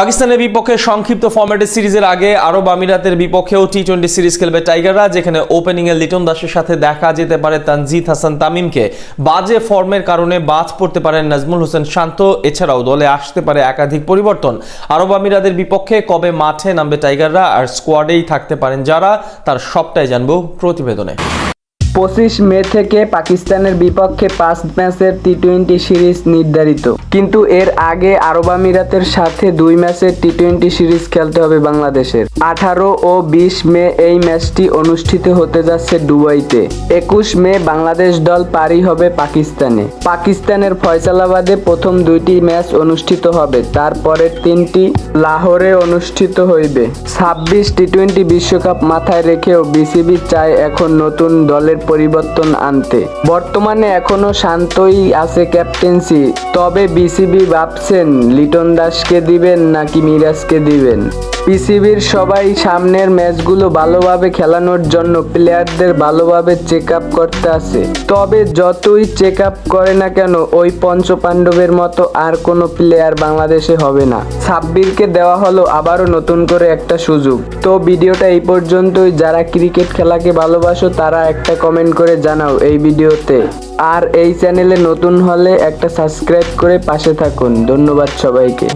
পাকিস্তানের বিপক্ষে সংক্ষিপ্ত ফরম্যাটের সিরিজের আগে আরব আমিরাতের বিপক্ষেও টি টোয়েন্টি সিরিজ খেলবে টাইগাররা যেখানে ওপেনিংয়ে লিটন দাসের সাথে দেখা যেতে পারে তানজিদ হাসান তামিমকে। বাজে ফর্মের কারণে বাদ পড়তে পারেন নাজমুল হোসেন শান্ত। এছাড়াও দলে আসতে পারে একাধিক পরিবর্তন। আরব আমিরাতের বিপক্ষে কবে মাঠে নামবে টাইগাররা আর স্কোয়াডেই থাকতে পারেন যারা, তার সবটাই জানব প্রতিবেদনে। পঁচিশ মে থেকে পাকিস্তানের বিপক্ষে পাঁচ ম্যাচের টি টোয়েন্টি সিরিজ নির্ধারিত। কিন্তু এর আগে আরব আমিরাতের সাথে দুই ম্যাচের টি টোয়েন্টি সিরিজ খেলতে হবে বাংলাদেশের। আঠারো ও বিশ মে এই ম্যাচটি অনুষ্ঠিত হতে যাচ্ছে দুবাইতে। একুশ মে বাংলাদেশ দল পারি হবে পাকিস্তানে। পাকিস্তানের ফয়সালাবাদে প্রথম দুইটি ম্যাচ অনুষ্ঠিত হবে তারপরের তিনটি লাহোরে অনুষ্ঠিত হইবে। ছাব্বিশ টি টোয়েন্টি বিশ্বকাপ মাথায় রেখেও বিসিবি চায় এখন নতুন দলের পরিবর্তন আনতে। বর্তমানে এখনও শান্তই আছে ক্যাপ্টেন্সি তবে বিসিবি ভাবছেন, লিটন দাসকে দিবেন নাকি মিরাজকে দিবেন? পিসিবির সবাই সামনের ম্যাচগুলো ভালোভাবে খেলানোর জন্য প্লেয়ারদের ভালোভাবে চেক আপ করতে আছে। তবে যতই চেক আপ করে না কেন, ওই পঞ্চ পাণ্ডবের মতো আর কোনো প্লেয়ার বাংলাদেশে হবে না। সাব্বিরকে দেওয়া হলো আবারও নতুন করে একটা সুযোগ। তো ভিডিওটা এই পর্যন্তই। যারা ক্রিকেট খেলাকে ভালোবাসো, তারা একটা কমেন্ট করে জানাও এই ভিডিওতে। আর এই চ্যানেলে নতুন হলে একটা সাবস্ক্রাইব করে পাশে থাকুন। ধন্যবাদ সবাইকে।